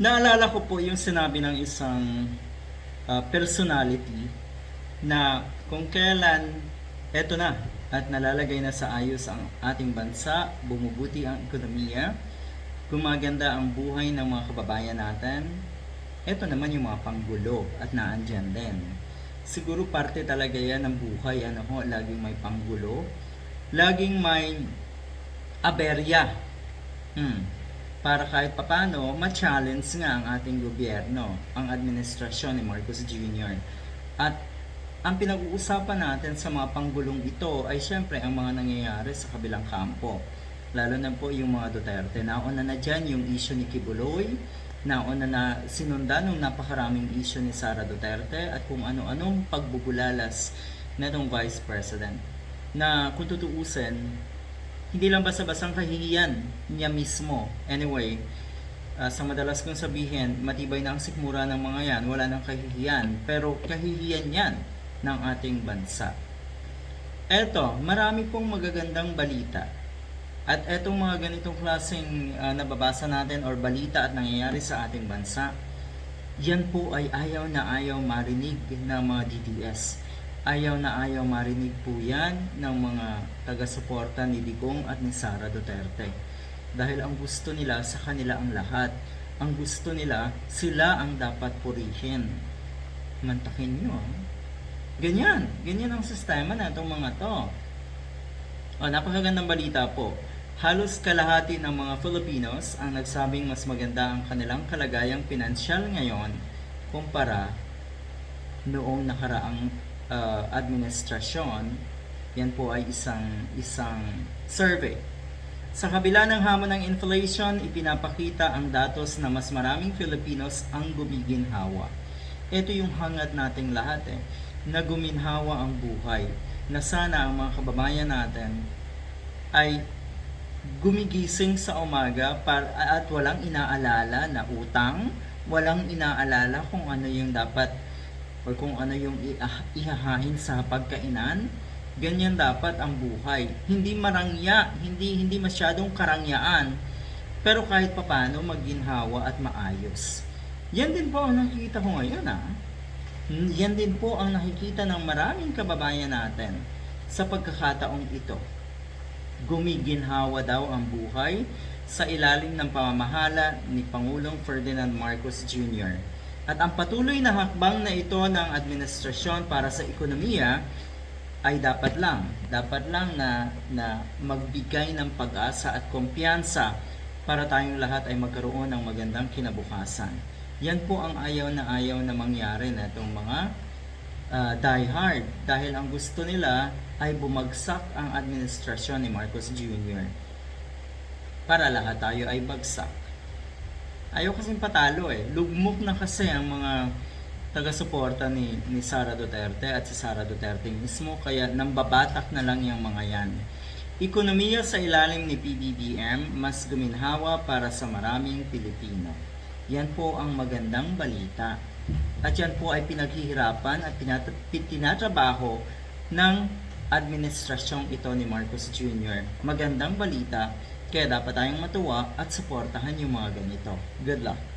Naalala ko po yung sinabi ng isang uh, personality na kung kailan eto na at nalalagay na sa ayos ang ating bansa, bumubuti ang ekonomiya, gumaganda ang buhay ng mga kababayan natin, eto naman yung mga panggulo at naandyan din. Siguro parte talaga yan ng buhay, ano ho, laging may panggulo, laging may aberya. Hmm. Para kahit papano, ma-challenge nga ang ating gobyerno, ang administrasyon ni Marcos Jr. At ang pinag-uusapan natin sa mga panggulong ito ay syempre ang mga nangyayari sa kabilang kampo. Lalo na po yung mga Duterte. Nauna na dyan yung issue ni Kibuloy, nauna na sinundan ng napakaraming issue ni Sara Duterte at kung ano-anong pagbubulalas netong Vice President. Na kung tutuusin, hindi lang basta-bastang kahihiyan niya mismo. Anyway, ah, sa madalas kong sabihin, matibay na ang sikmura ng mga yan, wala nang kahihiyan. Pero kahihiyan yan ng ating bansa. Eto, marami pong magagandang balita. At etong mga ganitong klaseng ah, nababasa natin or balita at nangyayari sa ating bansa, yan po ay ayaw na ayaw marinig ng mga DDS. Ayaw na ayaw marinig po yan ng mga taga-suporta ni Digong at ni Sara Duterte. Dahil ang gusto nila sa kanila ang lahat. Ang gusto nila, sila ang dapat purihin. Mantakin nyo. ah. Ganyan. Ganyan ang sistema na itong mga to. O, napakagandang balita po. Halos kalahati ng mga Filipinos ang nagsabing mas maganda ang kanilang kalagayang pinansyal ngayon kumpara noong nakaraang uh, administrasyon. Yan po ay isang isang survey. Sa kabila ng hamon ng inflation, ipinapakita ang datos na mas maraming Filipinos ang gumiginhawa. Ito yung hangad nating lahat eh, na guminhawa ang buhay, na sana ang mga kababayan natin ay gumigising sa umaga para, at walang inaalala na utang, walang inaalala kung ano yung dapat or kung ano yung ihahain sa pagkainan. Ganyan dapat ang buhay. Hindi marangya, hindi hindi masyadong karangyaan. Pero kahit papano maginhawa at maayos. Yan din po ang nakikita ko ngayon ah. Yan din po ang nakikita ng maraming kababayan natin sa pagkakataong ito gumiginhawa daw ang buhay sa ilalim ng pamamahala ni Pangulong Ferdinand Marcos Jr. At ang patuloy na hakbang na ito ng administrasyon para sa ekonomiya ay dapat lang, dapat lang na, na magbigay ng pag-asa at kumpiyansa para tayong lahat ay magkaroon ng magandang kinabukasan. Yan po ang ayaw na ayaw na mangyari na itong mga uh, die hard dahil ang gusto nila ay bumagsak ang administrasyon ni Marcos Jr. Para lahat tayo ay bagsak. Ayaw kasing patalo eh. Lugmok na kasi ang mga taga-suporta ni, ni Sara Duterte at si Sara Duterte mismo kaya nambabatak na lang yung mga yan. Ekonomiya sa ilalim ni PBBM mas guminhawa para sa maraming Pilipino. Yan po ang magandang balita. At yan po ay pinaghihirapan at pinat- tinatrabaho ng administrasyong ito ni Marcos Jr. Magandang balita, kaya dapat tayong matuwa at suportahan yung mga ganito. Good luck!